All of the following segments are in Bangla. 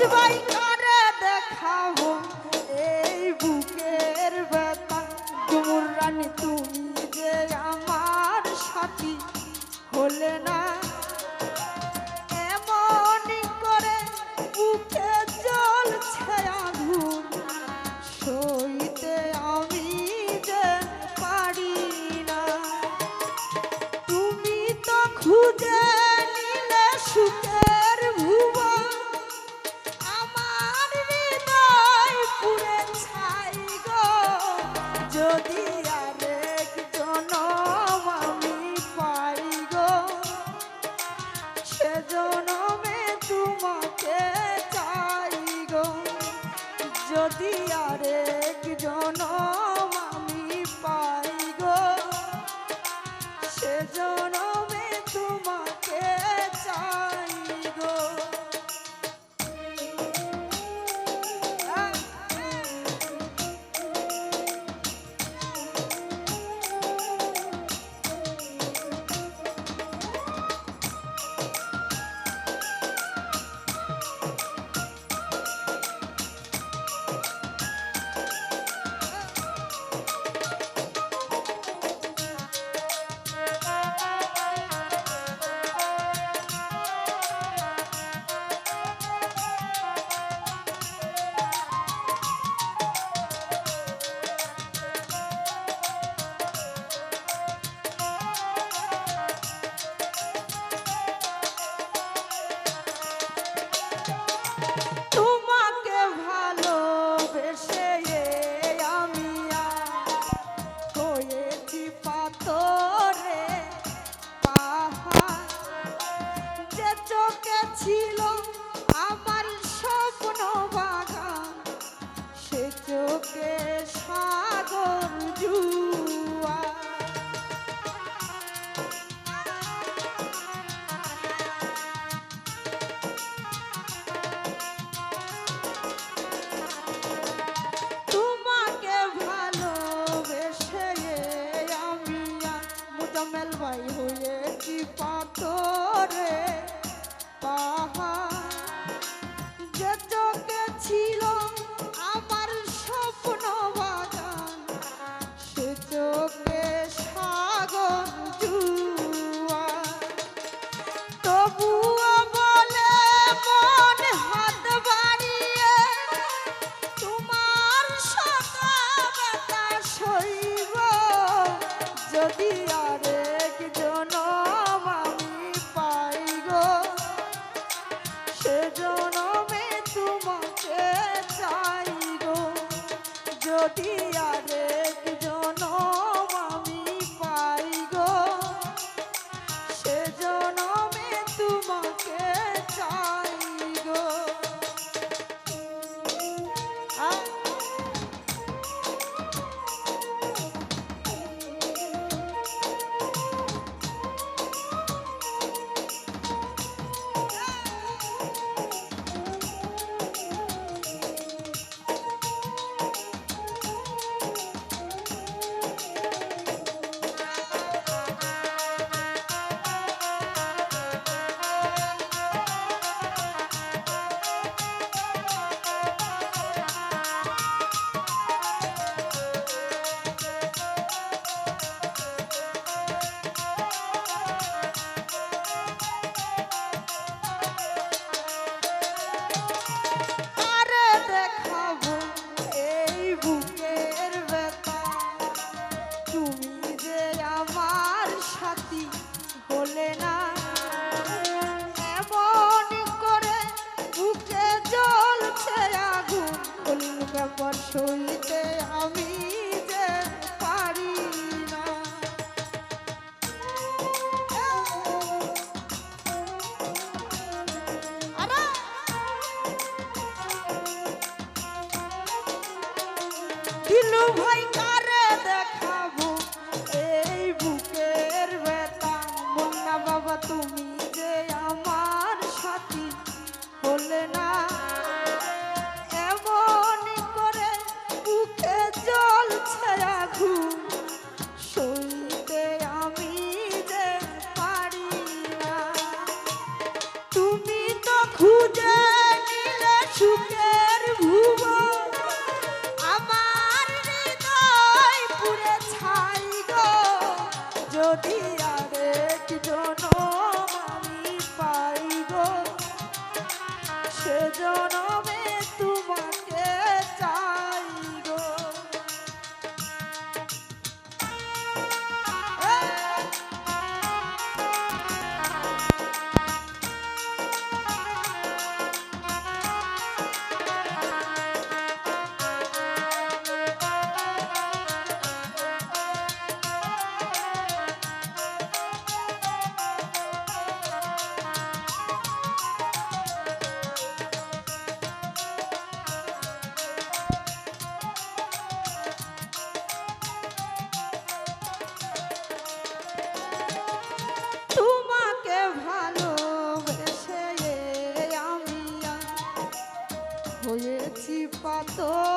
Schweigen! দিয়া রে। দিল ভাই কার শোনো 多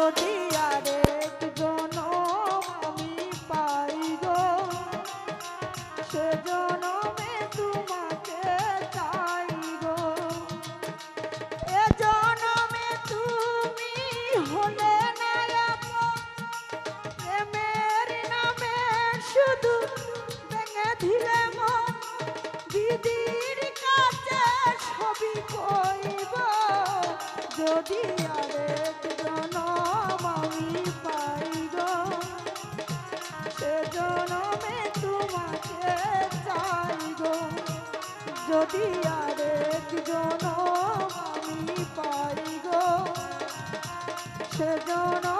যদি আরেক জনম আমি পাই গো। সে জনমে তোমাকে চাই শুধু ভেঙে দিলে মন। দিদির কাছে ছবি কইব, যদি আর যদি আরেকজন সেজন